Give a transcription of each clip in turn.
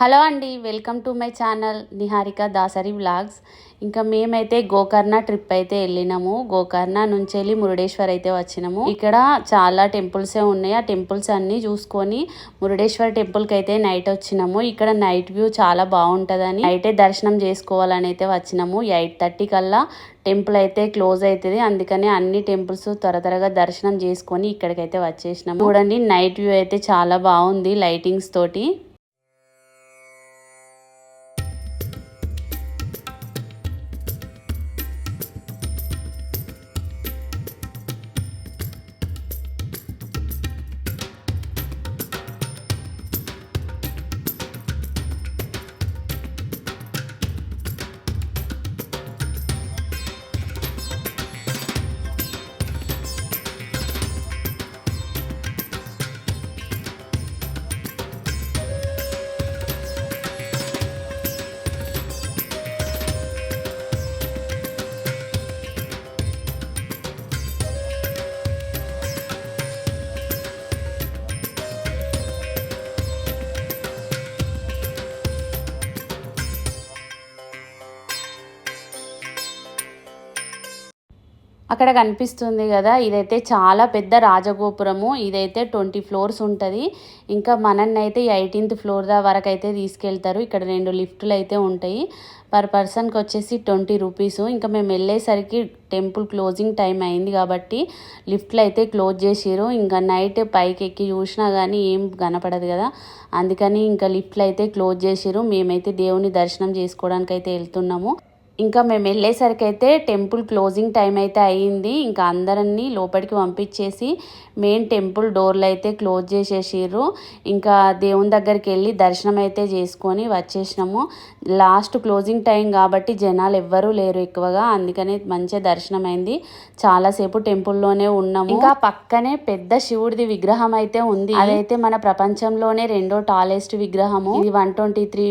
Hello అండి welcome to my channel Niharika Dasari vlogs. ఇంకా మేమైతే గోకర్ణ ట్రిప్ అయితే వెళ్ళినాము. గోకర్ణ నుంచి వెళ్ళి మురుడేశ్వర్ అయితే వచ్చినాము. ఇక్కడ చాలా టెంపుల్సే ఉన్నాయి. ఆ టెంపుల్స్ అన్నీ చూసుకొని మురుడేశ్వర్ టెంపుల్కి అయితే నైట్ వచ్చినాము. ఇక్కడ నైట్ వ్యూ చాలా బాగుంటుందని నైటే దర్శనం చేసుకోవాలని అయితే వచ్చినాము. ఎయిట్ థర్టీ కల్లా టెంపుల్ అయితే క్లోజ్ అవుతుంది అందుకని అన్ని టెంపుల్స్ త్వర త్వరగా దర్శనం చేసుకొని ఇక్కడికైతే వచ్చేసినాము. చూడండి నైట్ వ్యూ అయితే చాలా బాగుంది లైటింగ్స్ తోటి. అక్కడ కనిపిస్తుంది కదా ఇదైతే చాలా పెద్ద రాజగోపురము. ఇదైతే ట్వంటీ ఫ్లోర్స్ ఉంటుంది. ఇంకా మనల్ని అయితే ఎయిటీన్త్ ఫ్లోర్ దా వరకు అయితే తీసుకెళ్తారు. ఇక్కడ రెండు లిఫ్టులు అయితే ఉంటాయి. పర్ పర్సన్కి వచ్చేసి ట్వంటీ రూపీస్. ఇంకా మేము వెళ్ళేసరికి టెంపుల్ క్లోజింగ్ టైం అయింది కాబట్టి లిఫ్ట్లు అయితే క్లోజ్ చేసిరు ఇంకా నైట్ పైకి ఎక్కి చూసినా కానీ ఏం కనపడదు కదా. అందుకని ఇంకా లిఫ్ట్లు అయితే క్లోజ్ చేసిరు మేమైతే దేవుని దర్శనం చేసుకోవడానికి అయితే వెళ్తున్నాము. ఇంకా మేము వెళ్ళేసరికి అయితే టెంపుల్ క్లోజింగ్ టైం అయితే అయ్యింది. ఇంకా అందరినీ లోపలికి పంపించేసి మెయిన్ టెంపుల్ డోర్లు అయితే క్లోజ్ చేసేసారు ఇంకా దేవుని దగ్గరికి వెళ్ళి దర్శనం అయితే చేసుకొని వచ్చేసినాము. లాస్ట్ క్లోజింగ్ టైం కాబట్టి జనాలు ఎవ్వరూ లేరు ఎక్కువగా. అందుకనే మంచిగా దర్శనం అయింది. చాలాసేపు టెంపుల్లోనే ఉన్నాము. ఇంకా పక్కనే పెద్ద శివుడిది విగ్రహం అయితే ఉంది. అదైతే మన ప్రపంచంలోనే రెండో టాలెస్ట్ విగ్రహము. ఇది వన్ ట్వంటీ త్రీ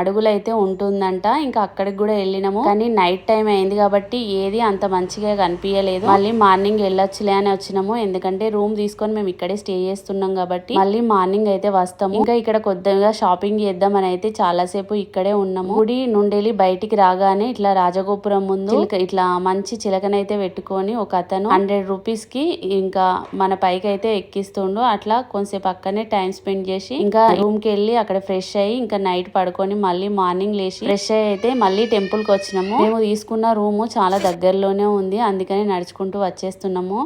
అడుగులు అయితే ఉంటుందంట. ఇంకా అక్కడికి కూడా వెళ్ళినాము కానీ నైట్ టైం అయింది కాబట్టి ఏది అంత మంచిగా కనిపించలేదు మళ్ళీ మార్నింగ్ వెళ్ళొచ్చులే అని వచ్చినాము. ఎందుకంటే రూమ్ తీసుకొని మేము ఇక్కడే స్టే చేస్తున్నాం కాబట్టి మళ్ళీ మార్నింగ్ అయితే వస్తాము. ఇంకా ఇక్కడ కొద్దిగా షాపింగ్ చేద్దామని అయితే చాలాసేపు ఇక్కడే ఉన్నాము. గుడి నుండి బయటికి రాగానే ఇట్లా రాజగోపురం ముందు ఇట్లా మంచి చిలకనైతే పెట్టుకొని ఒక అతను హండ్రెడ్ రూపీస్కి ఇంకా మన పైకి అయితే ఎక్కిస్తుండు. అట్లా కొంతసేపు అక్కడనే టైం స్పెండ్ చేసి ఇంకా రూమ్కి వెళ్ళి అక్కడ ఫ్రెష్ అయ్యి ఇంకా నైట్ పడుకొని మళ్ళీ మార్నింగ్ లేచి ఫ్రెష్ అయ్యి అయితే మళ్ళీ టెంపుల్కి వచ్చినాము మేము తీసుకున్న రూము చాలా దగ్గరలోనే ఉంది. అందుకని నడుచుకుంటూ వచ్చేస్తున్నాము.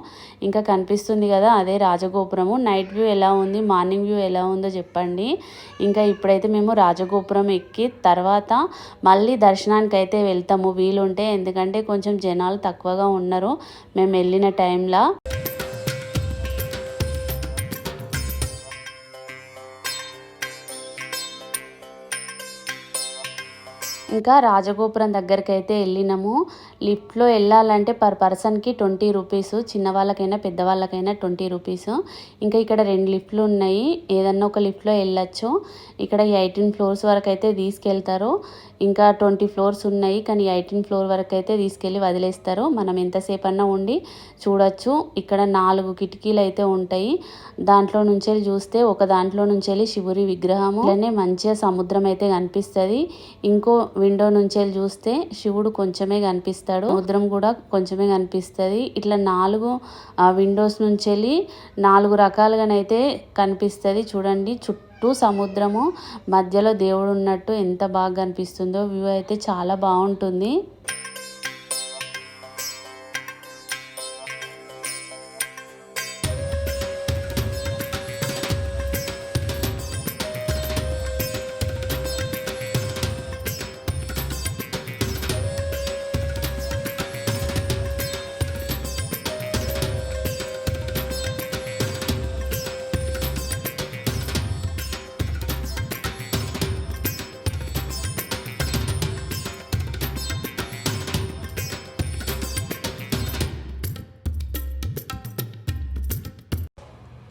ఇంకా కనిపిస్తుంది కదా అదే రాజగోపురము. నైట్ వ్యూ ఎలా ఉంది? మార్నింగ్ వ్యూ ఎలా ఉందో చెప్పండి. ఇంకా ఇప్పుడైతే మేము రాజగోపురం ఎక్కి తర్వాత మళ్ళీ దర్శనానికి అయితే వెళ్తాము. వీలుంటే ఎందుకంటే కొంచెం జనాలు తక్కువగా ఉన్నారు. మేము వెళ్ళిన టైంలో. ఇంకా రాజగోపురం దగ్గరికి అయితే వెళ్ళినాము. లిఫ్ట్లో వెళ్ళాలంటే పర్ పర్సన్కి ట్వంటీ రూపీస్ చిన్నవాళ్ళకైనా పెద్దవాళ్ళకైనా ట్వంటీ రూపీస్. ఇంకా ఇక్కడ రెండు లిఫ్ట్లు ఉన్నాయి. ఏదన్నా ఒక లిఫ్ట్లో వెళ్ళచ్చు. ఇక్కడ ఎయిటీన్ ఫ్లోర్స్ వరకు అయితే తీసుకెళ్తారు. ఇంకా ట్వంటీ ఫ్లోర్స్ ఉన్నాయి కానీ ఎయిటీన్ ఫ్లోర్ వరకు అయితే తీసుకెళ్ళి వదిలేస్తారు. మనం ఎంతసేపు అన్నా ఉండి చూడొచ్చు. ఇక్కడ నాలుగు కిటికీలు అయితే ఉంటాయి. దాంట్లో నుంచి చూస్తే ఒక దాంట్లో నుంచి వెళ్ళి శివురి విగ్రహము. అలానే మంచిగా సముద్రం అయితే కనిపిస్తుంది. ఇంకో విండో నుంచి చూస్తే శివుడు కొంచెమే కనిపిస్తుంది కనిపిస్తాడు. సముద్రం కూడా కొంచెమే కనిపిస్తుంది. ఇట్లా నాలుగు విండోస్ నుంచి వెళ్ళి నాలుగు రకాలుగానైతే కనిపిస్తుంది. చూడండి చుట్టూ సముద్రము. మధ్యలో దేవుడు ఉన్నట్టు ఎంత బాగా కనిపిస్తుందో వ్యూ అయితే చాలా బాగుంటుంది.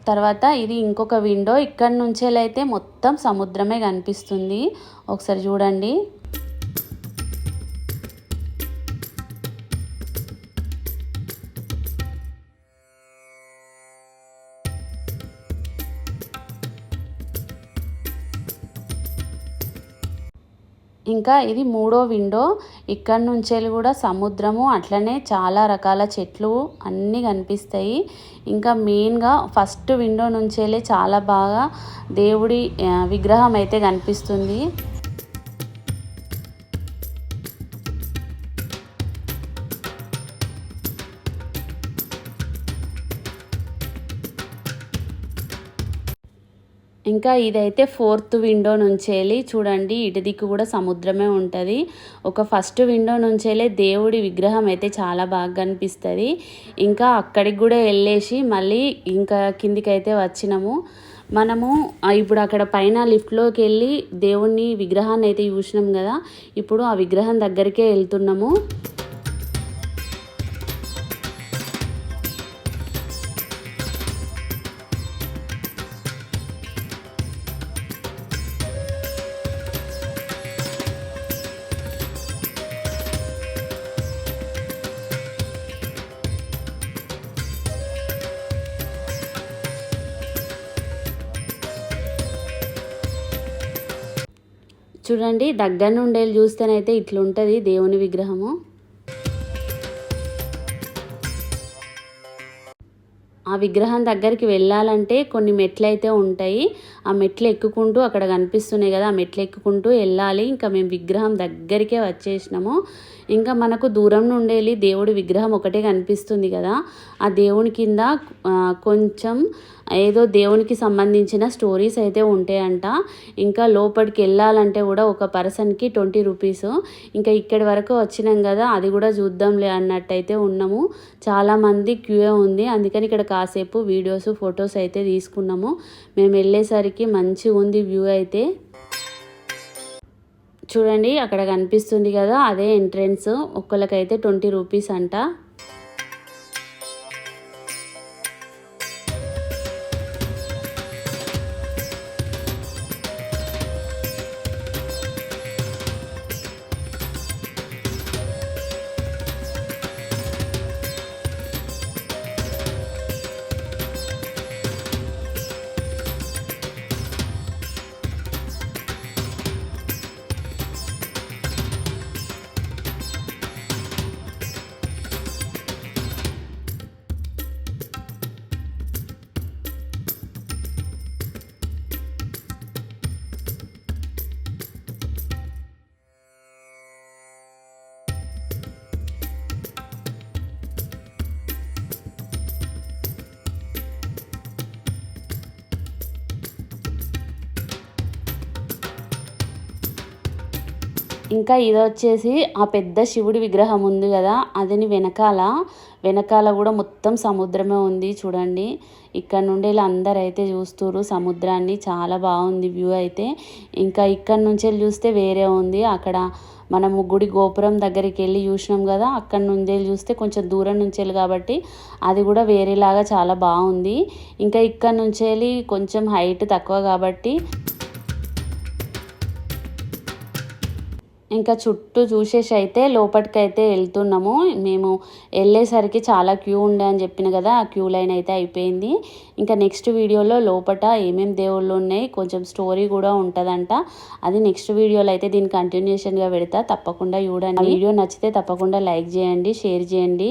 తర్వాత ఇది ఇంకొక విండో ఇక్కడ నుంచేలైతే మొత్తం సముద్రమే కనిపిస్తుంది. ఒకసారి చూడండి. ఇంకా ఇది మూడో విండో. ఇక్కడ నుంచి కూడా సముద్రము అట్లనే చాలా రకాల చెట్లు అన్నీ కనిపిస్తాయి. ఇంకా మెయిన్గా ఫస్ట్ విండో నుంచేలే చాలా బాగా దేవుడి విగ్రహం అయితే కనిపిస్తుంది. ఇంకా ఇదైతే ఫోర్త్ విండో నుంచేలి చూడండి ఇటు దిక్కు కూడా సముద్రమే ఉంటుంది. ఒక ఫస్ట్ విండో నుంచేలే దేవుడి విగ్రహం అయితే చాలా బాగా కనిపిస్తుంది. ఇంకా అక్కడికి కూడా వెళ్ళేసి మళ్ళీ ఇంకా కిందికి అయితే వచ్చినాము. మనము ఇప్పుడు అక్కడ పైన లిఫ్ట్లోకి వెళ్ళి దేవుణ్ణి విగ్రహాన్ని అయితే చూసినాం కదా ఇప్పుడు ఆ విగ్రహం దగ్గరికే వెళ్తున్నాము. చూడండి దగ్గర నుండి చూస్తేనైతే ఇట్లుంటుంది దేవుని విగ్రహము. ఆ విగ్రహం దగ్గరికి వెళ్ళాలంటే కొన్ని మెట్లు అయితే ఉంటాయి. ఆ మెట్లు ఎక్కుకుంటూ అక్కడ కనిపిస్తున్నాయి కదా ఆ మెట్లు ఎక్కుకుంటూ వెళ్ళాలి. ఇంకా మేము విగ్రహం దగ్గరికే వచ్చేసినాము. ఇంకా మనకు దూరం నుండి వెళ్ళి దేవుడి విగ్రహం ఒకటే కనిపిస్తుంది కదా. ఆ దేవుని కింద కొంచెం ఏదో దేవునికి సంబంధించిన స్టోరీస్ అయితే ఉంటాయంట. ఇంకా లోపలికి వెళ్ళాలంటే కూడా ఒక పర్సన్కి ట్వంటీ రూపీస్. ఇంకా ఇక్కడి వరకు వచ్చినాం కదా అది కూడా చూద్దాంలే అన్నట్టయితే ఉన్నాము. చాలామంది క్యూఏ ఉంది. అందుకని ఇక్కడ కాసేపు వీడియోస్ ఫొటోస్ అయితే తీసుకున్నాము. మేము వెళ్ళేసరికి మంచిగా ఉంది వ్యూ అయితే. చూడండి అక్కడ కనిపిస్తుంది కదా అదే ఎంట్రెన్స్. ఒక్కళ్ళకైతే ట్వంటీ రూపీస్ అంట. ఇంకా ఇది వచ్చేసి ఆ పెద్ద శివుడి విగ్రహం ఉంది కదా అదిని వెనకాల వెనకాల కూడా మొత్తం సముద్రమే ఉంది చూడండి. ఇక్కడ నుండి ఇలా అందరు అయితే చూస్తున్నారు సముద్రాన్ని చాలా బాగుంది వ్యూ అయితే. ఇంకా ఇక్కడ నుంచి వెళ్ళి చూస్తే వేరే ఉంది. అక్కడ మనము గుడి గోపురం దగ్గరికి వెళ్ళి చూసినాం కదా అక్కడ నుంచే చూస్తే కొంచెం దూరం నుంచి వెళ్ళి కాబట్టి అది కూడా వేరేలాగా చాలా బాగుంది. ఇంకా ఇక్కడ నుంచి వెళ్ళి కొంచెం హైట్ తక్కువ కాబట్టి ఇంకా చుట్టూ చూసేసి అయితే లోపలికి అయితే వెళ్తున్నాము. మేము వెళ్ళేసరికి చాలా క్యూ ఉండే అని చెప్పిన కదా ఆ క్యూ లైన్ అయితే అయిపోయింది. ఇంకా నెక్స్ట్ వీడియోలో లోపట ఏమేమి దేవుళ్ళు ఉన్నాయి కొంచెం స్టోరీ కూడా ఉంటుందంట. అది నెక్స్ట్ వీడియోలో అయితే దీని కంటిన్యూషన్గా పెడతా. తప్పకుండా చూడండి. వీడియో నచ్చితే తప్పకుండా లైక్ చేయండి షేర్ చేయండి.